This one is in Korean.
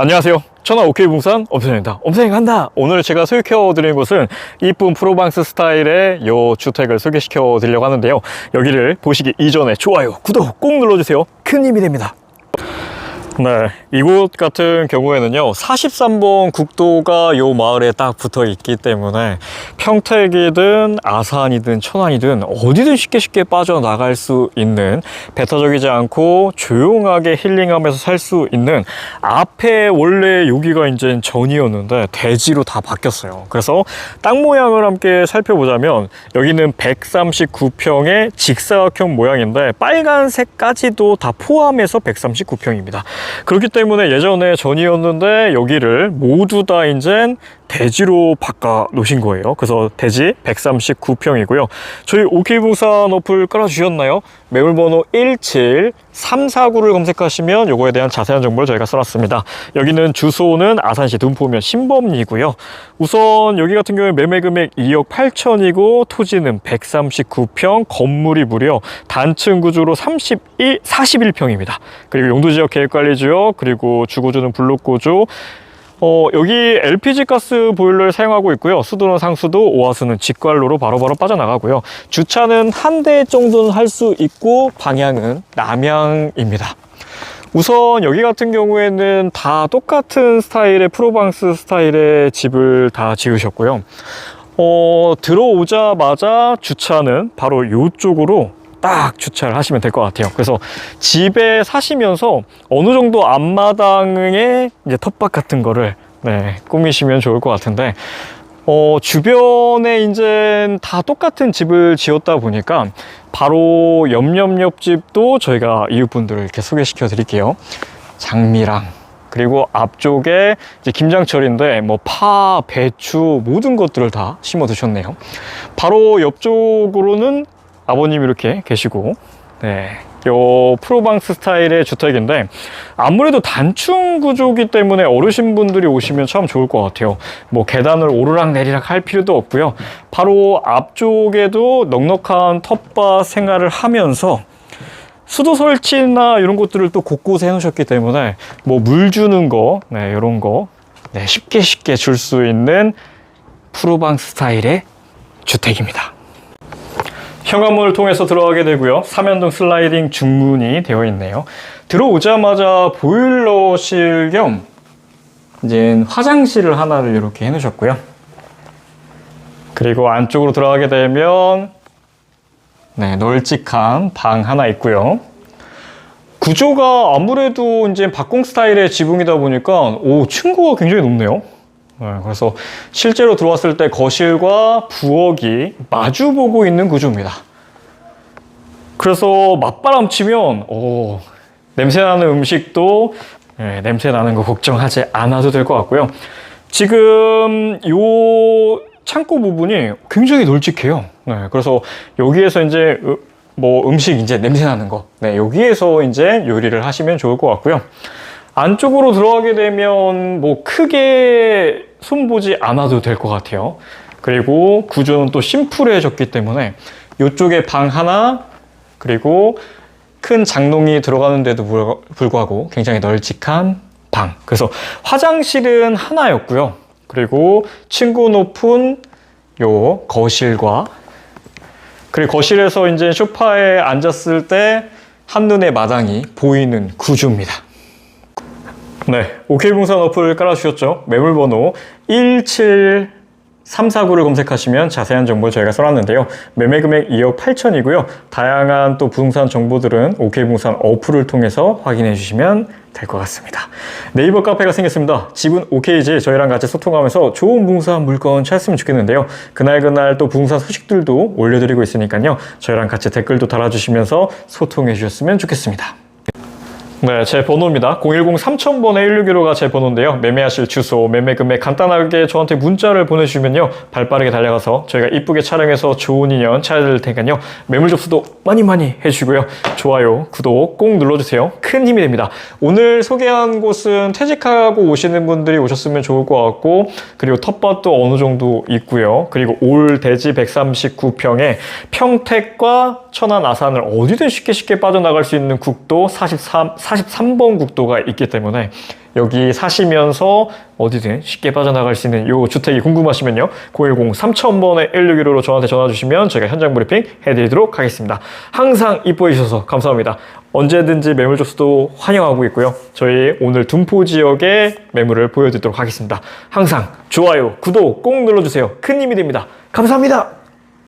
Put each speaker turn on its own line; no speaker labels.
안녕하세요. 천하 오케이 부산 엄선입니다. 엄선이 간다. 오늘 제가 소개해 드리는 곳은 이쁜 프로방스 스타일의 요 주택을 소개시켜 드리려고 하는데요. 여기를 보시기 이전에 좋아요, 구독 꼭 눌러주세요. 큰 힘이 됩니다. 네, 이곳 같은 경우에는요, 43번 국도가 요 마을에 딱 붙어 있기 때문에 평택이든 아산이든 천안이든 어디든 쉽게 쉽게 빠져나갈 수 있는 배타적이지 않고 조용하게 힐링하면서 살 수 있는 앞에 원래 여기가 이제 전이었는데 대지로 다 바뀌었어요. 그래서 땅 모양을 함께 살펴보자면 여기는 139평의 직사각형 모양인데 빨간색까지도 다 포함해서 139평입니다. 그렇기 때문에 예전에 전이었는데 여기를 모두 다 이제 대지로 바꿔 놓으신 거예요. 그래서 대지 139평이고요. 저희 오케이부산 어플 깔아주셨나요? 매물번호 17349를 검색하시면 요거에 대한 자세한 정보를 저희가 써놨습니다. 여기는 주소는 아산시 둔포면 신범리고요. 우선 여기 같은 경우에 매매 금액 2억 8천이고 토지는 139평, 건물이 무려 단층 구조로 31, 41평입니다. 그리고 용도지역 계획관리지역, 그리고 주거주는 블록구조, 어, 여기 LPG 가스 보일러를 사용하고 있고요. 수도는 상수도, 오화수는 직관로로 바로 바로 빠져나가고요. 주차는 한 대 정도는 할 수 있고 방향은 남향입니다. 우선 여기 같은 경우에는 다 똑같은 스타일의 프로방스 스타일의 집을 다 지으셨고요. 어, 들어오자마자 주차는 바로 이쪽으로 딱 주차를 하시면 될 것 같아요. 그래서 집에 사시면서 어느 정도 앞마당에 이제 텃밭 같은 거를 네, 꾸미시면 좋을 것 같은데 어, 주변에 이제 다 똑같은 집을 지었다 보니까 바로 옆옆옆 집도 저희가 이웃분들을 이렇게 소개시켜 드릴게요. 장미랑 그리고 앞쪽에 이제 김장철인데 뭐 파, 배추 모든 것들을 다 심어 두셨네요. 바로 옆쪽으로는 아버님 이렇게 계시고 네. 요 프로방스 스타일의 주택인데 아무래도 단층 구조기 때문에 어르신분들이 오시면 참 좋을 것 같아요. 뭐 계단을 오르락 내리락 할 필요도 없고요. 바로 앞쪽에도 넉넉한 텃밭 생활을 하면서 수도 설치나 이런 것들을 또 곳곳에 해놓으셨기 때문에 뭐 물 주는 거, 네, 이런 거 네, 쉽게 쉽게 줄 수 있는 프로방스 스타일의 주택입니다. 현관문을 통해서 들어가게 되고요. 삼연동 슬라이딩 중문이 되어 있네요. 들어오자마자 보일러실 겸 이제 화장실을 하나를 이렇게 해놓으셨고요. 그리고 안쪽으로 들어가게 되면 네, 널찍한 방 하나 있고요. 구조가 아무래도 이제 박공 스타일의 지붕이다 보니까 오 층고가 굉장히 높네요. 네, 그래서 실제로 들어왔을 때 거실과 부엌이 마주 보고 있는 구조입니다. 그래서 맞바람 치면 오, 냄새 나는 음식도 네, 냄새 나는 거 걱정하지 않아도 될 것 같고요. 지금 요 창고 부분이 굉장히 널찍해요. 네, 그래서 여기에서 이제 으- 뭐 음식 이제 냄새 나는 거, 네, 여기에서 이제 요리를 하시면 좋을 것 같고요. 안쪽으로 들어가게 되면 뭐 크게 손보지 않아도 될 것 같아요. 그리고 구조는 또 심플해졌기 때문에 이쪽에 방 하나 그리고 큰 장롱이 들어가는데도 불- 불구하고 굉장히 널찍한 방. 그래서 화장실은 하나였고요. 그리고 층고 높은 요 거실과 그리고 거실에서 이제 소파에 앉았을 때 한눈에 마당이 보이는 구조입니다. 네, 오케이붕산 어플 깔아주셨죠? 매물번호 17349를 검색하시면 자세한 정보 저희가 써놨는데요. 매매 금액 2억 8천이고요. 다양한 또 부동산 정보들은 오케이붕산 어플을 통해서 확인해 주시면 될 것 같습니다. 네이버 카페가 생겼습니다. 집은 오케이지 저희랑 같이 소통하면서 좋은 부동산 물건 찾았으면 좋겠는데요. 그날그날 또 부동산 소식들도 올려드리고 있으니까요. 저희랑 같이 댓글도 달아주시면서 소통해 주셨으면 좋겠습니다. 네, 제 번호입니다. 010-3000번에 161호가 제 번호인데요. 매매하실 주소, 매매 금액 간단하게 저한테 문자를 보내주시면요. 발빠르게 달려가서 저희가 이쁘게 촬영해서 좋은 인연 찾아드릴 테니까요. 매물 접수도 많이 많이 해주시고요. 좋아요, 구독 꼭 눌러주세요. 큰 힘이 됩니다. 오늘 소개한 곳은 퇴직하고 오시는 분들이 오셨으면 좋을 것 같고 그리고 텃밭도 어느 정도 있고요. 그리고 올 대지 139평에 평택과 천안 아산을 어디든 쉽게 쉽게 빠져나갈 수 있는 국도 43, 43번 국도가 있기 때문에 여기 사시면서 어디든 쉽게 빠져나갈 수 있는 이 주택이 궁금하시면요. 010-3000번의 161호로 저한테 전화 주시면 저희가 현장 브리핑 해드리도록 하겠습니다. 항상 이뻐해 주셔서 감사합니다. 언제든지 매물 접수도 환영하고 있고요. 저희 오늘 둔포 지역의 매물을 보여드리도록 하겠습니다. 항상 좋아요, 구독 꼭 눌러주세요. 큰 힘이 됩니다. 감사합니다.